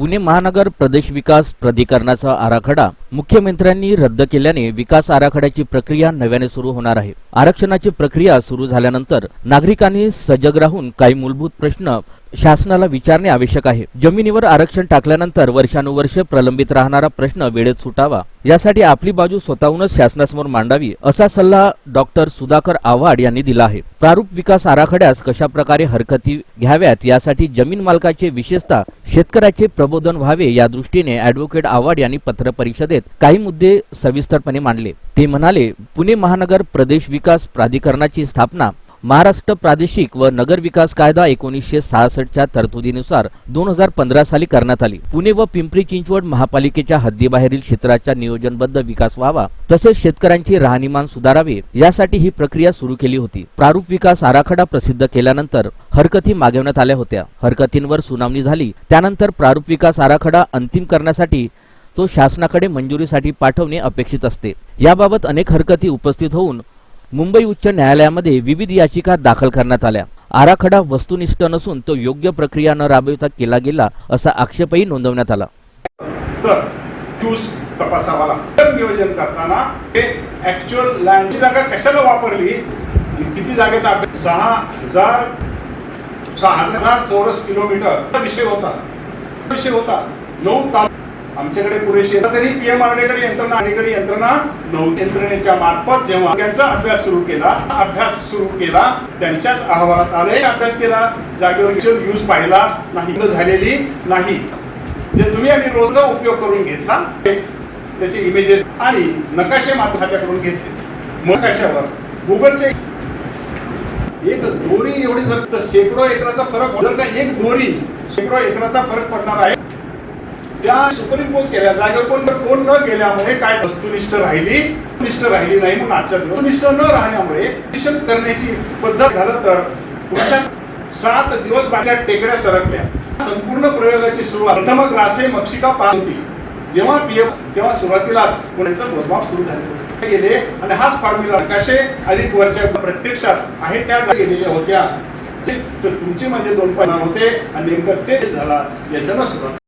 पुणे महानगर प्रदेश विकास प्राधिकरणाचा आराखडा मुख्यमंत्र्यांनी रद्द केल्याने विकास आराखड्याची प्रक्रिया नव्याने सुरू होणार आहे. आरक्षणाची प्रक्रिया सुरू झाल्यानंतर नागरिकांनी सजग राहून काही मूलभूत प्रश्न शासनाला विचारणे आवश्यक आहे. जमिनीवर आरक्षण टाकल्यानंतर वर्षानुवर्ष प्रलंबित राहणारा प्रश्न वेळेत सुटावा यासाठी आपली बाजू स्वतःहूनच शासनासमोर मांडावी असा सल्ला डॉक्टर सुधाकर आव्हाड यांनी दिला आहे. प्रारूप विकास आराखड्यास कशा प्रकारे हरकती घ्याव्यात यासाठी जमीन मालकाचे विशेषतः शेतकऱ्याचे प्रबोधन व्हावे या दृष्टीने अॅडव्होकेट आव्हाड यांनी पत्र परिषदेत काही मुद्दे सविस्तरपणे मांडले. ते म्हणाले पुणे महानगर प्रदेश विकास प्राधिकरणाची स्थापना महाराष्ट्र प्रादेशिक व नगर विकास कायदा एकोणीसशे सहासष्टच्या तरतुदीनुसार दोन हजार पंधरा साली करण्यात आली. पुणे व पिंपरी चिंचवड महापालिकेच्या हद्दीबाहेरील क्षेत्राच्या नियोजनबद्ध विकास व्हावा तसेच शेतकऱ्यांची राहणीमान सुधारावे यासाठी ही प्रक्रिया सुरू केली होती. प्रारूप विकास आराखडा प्रसिद्ध केल्यानंतर हरकती मागवण्यात आल्या होत्या. हरकतींवर सुनावणी झाली. त्यानंतर प्रारूप विकास आराखडा अंतिम करण्यासाठी तो शासनाकडे मंजुरीसाठी पाठवणे अपेक्षित असते. याबाबत अनेक हरकती उपस्थित होऊन मुंबई उच्च न्यायालयामध्ये विविध याचिका दाखल करण्यात आल्या. आराखडा वस्तुनिष्ठ नसून तो योग्य प्रक्रिया न राबविता केला गेला असा आक्षेपही नोंदवण्यात आला. तर तपासावा लागतो. नियोजन करताना हे ऍक्च्युअल लँडची जागा कशाला वापरली? किती जागेचा सहा हजार सहा हजार चौरस किलोमीटर. विषय होता. विषय होता. नऊ तालुके आमच्याकडे पुरेशी तरी पीएमकडे यंत्रणा आणीकडे यंत्रणा नव्हती. यंत्रणेच्या मार्फत जेव्हा त्यांचा अभ्यास सुरू केला अभ्यास सुरू केला त्यांच्याच अहवालात आले. अभ्यास केला जागेवर यूज पाहिला नाही. झालेली नाही. जे तुम्ही आणि रोजचा उपयोग करून घेतला त्याचे इमेजेस आणि नकाशे मात्र खात्याकडून घेतले. मग गुगलचे एक दोरी एवढी जर तर शेकडो एकराचा फरक जर का? एक दोरी शेकडो एकराचा फरक पडणार आहे. त्या सुपरइम्पोज केल्या जागेवर कोण कोण न केल्यामुळे काय वस्तुनिष्ठ राहिली? निष्ठ राहिली नाही म्हणून आजच्या दिवस. न राहण्यामुळे निषेध करण्याची पद्धत झालं तर पुढच्या सात दिवस बाहेर टेकड्या सरकल्या. संपूर्ण प्रयोगाची सुरुवात. प्रथम ग्रासे मक्षिका पास होती. जेव्हा पीएम तेव्हा सुरुवातीलाच पुण्याचं मोजमाप सुरू झाले. गेले आणि हाच फॉर्म्युला कसे अधिक वरच्या प्रत्यक्षात आहे त्या गेलेल्या होत्या. जे तुमचे म्हणजे दोन पण होते आणि नेमकं ते झाला याच्यानं सुरुवात.